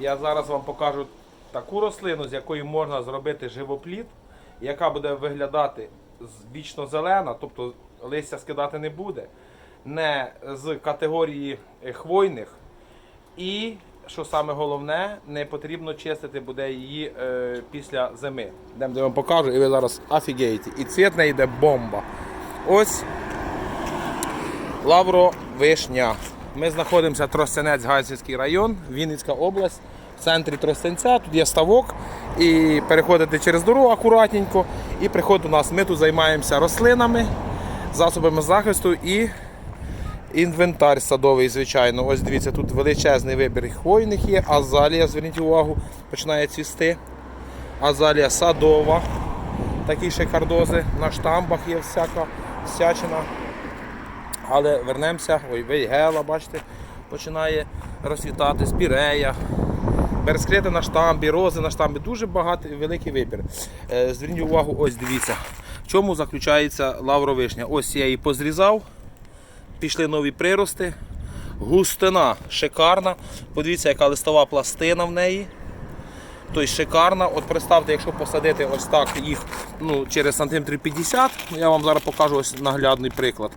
Я зараз вам покажу таку рослину, з якої можна зробити живоплід, яка буде виглядати вічно зелена, тобто листя скидати не буде, не з категорії е, хвойних. І, що саме головне, не потрібно чистити буде її е, після зими. Йдемо, де вам покажу, і ви зараз офігієте. І цвіт не йде бомба. Ось Лавро Вишня. Ми знаходимося Тростянець, Гайсівський район, Вінницька область. В центрі Тростянця, тут є ставок. І переходите через дорогу акуратненько. І приходите до нас. Ми тут займаємося рослинами, засобами захисту і інвентар садовий, звичайно. Ось дивіться, тут величезний вибір хвойних є. Азалія, зверніть увагу, починає цвісти. Азалія садова. Такі шикардози. На штамбах є всяка всячина. Але вернемося, ой, вейгела, бачите, починає розцвітати, спірея. Берескрити на штамбі, рози на штамбі, дуже багатий великий вибір. Е, Зверніть увагу, ось дивіться, в чому заключається лавровишня. Ось я її позрізав, пішли нові прирости. Густина шикарна. Подивіться, яка листова пластина в неї. Тобто шикарна. От представте, якщо посадити ось так їх ну, через сантиметрів 50, я вам зараз покажу ось наглядний приклад.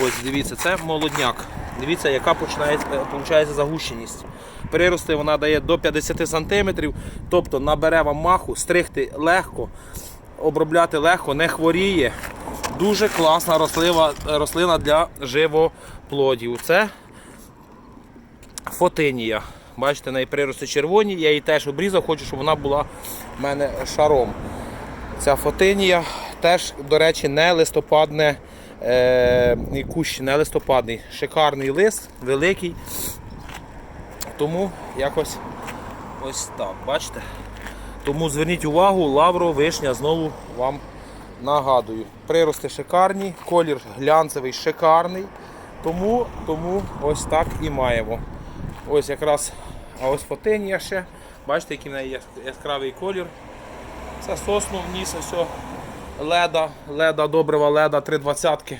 Ось дивіться, це молодняк. Дивіться, яка починається, получається загущеність. Прирости вона дає до 50 сантиметрів, тобто набере вам маху, стригти легко, обробляти легко, не хворіє. Дуже класна рослива, рослина для живоплодів. Це фотинія. Бачите, в неї прирости червоні, я її теж обрізав, хочу, щоб вона була в мене шаром. Ця фотинія теж, до речі, не листопадне е, кущ, не листопадний. Шикарний лист, великий. Тому якось ось так, бачите? Тому зверніть увагу, лавро, вишня знову вам нагадую. Прирости шикарні, колір глянцевий шикарний. Тому, тому ось так і маємо. Ось якраз, а ось фотинія ще. Бачите, який в неї яскравий колір. Це сосну вніс, ось леда, леда, добрива, леда, 320.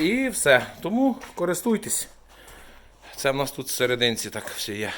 І все. Тому користуйтесь. Це в нас тут в серединці так все є.